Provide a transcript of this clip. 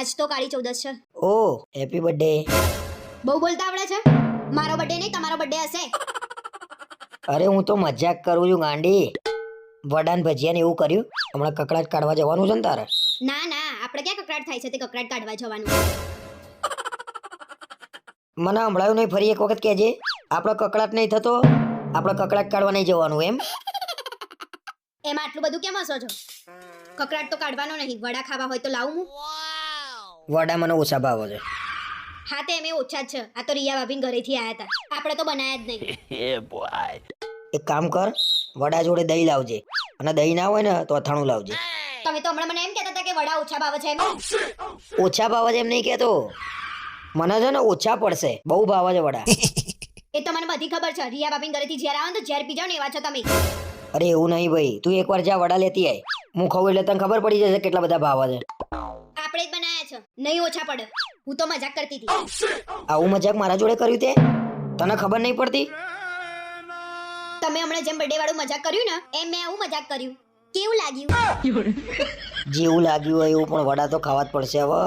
આજ તો કાળી ચૌદસ છે. ઓ હેપી બર્થડે બહુ બોલતા આવડે છે? મારો બર્થડે નહીં તમારો બર્થડે હશે. અરે હું તો મજાક કરું છું ગાંડી. વડાન ભજીયા ને એવું કર્યું? હમણાં કકડાટ કાઢવા જવાનું છે ને તારે? ના ના આપણે ક્યાં કકડાટ થાય છે? તે કકડાટ કાઢવા જવાનું. મને હમણાં નહીં ફરી એક વખત કહેજે. આપણો કકડાટ નહીં થતો આપણે કકડાટ કાઢવા નહીં જવાનું એમ? એમાં આટલું બધું કેમ હસો છો? કકડાટ તો કાઢવાનો નહીં. વડા ખાવા હોય તો લાવું હું. વડા મને ઓછા ભાવે છે. હા તે એમે ઓછા જ છે આ તો રિયા ભાભી ઘરેથી આયા હતા. આપણે તો બનાયા જ નહીં. એક કામ કર વડા જોડે દહીં લાવજે. અને દહીં ના હોય ને તો અથાણું લાવજે. તમે તો હમણાં મને એમ કહેતા હતા કે વડા ઓછા ભાવે છે એમ. ઓછા ભાવે છે એમ નહીં કહેતો. મને છે ને ઓછા પડશે. બહુ ભાવે છે વડા. એ તો મને બધી ખબર છે. રિયા ભાભીન ઘરેથી જ્યારે આવો ને તો ઝેર પી જાઓ ને એવા છો તમે. અરે એવું નહીં ભાઈ. તું એકવાર જા વડા લેતી આય. હું ખાઉં એટલે તને ખબર પડી જશે કેટલા બધા ભાવે છે. આપણે જ બનાયા છે. નહીં ઓછા પડે. હું તો મજાક કરતી હતી. આવું મજાક મારા જોડે કર્યું તે? તને ખબર નહીં પડતી? તમે હમણાં જેમ બર્થડે વાળું મજાક કર્યું ને એમ મેં આવું મજાક કર્યું. કેવું લાગ્યું? જેવું લાગ્યું હોય એવું પણ વડા તો ખાવા જ પડશે હવે.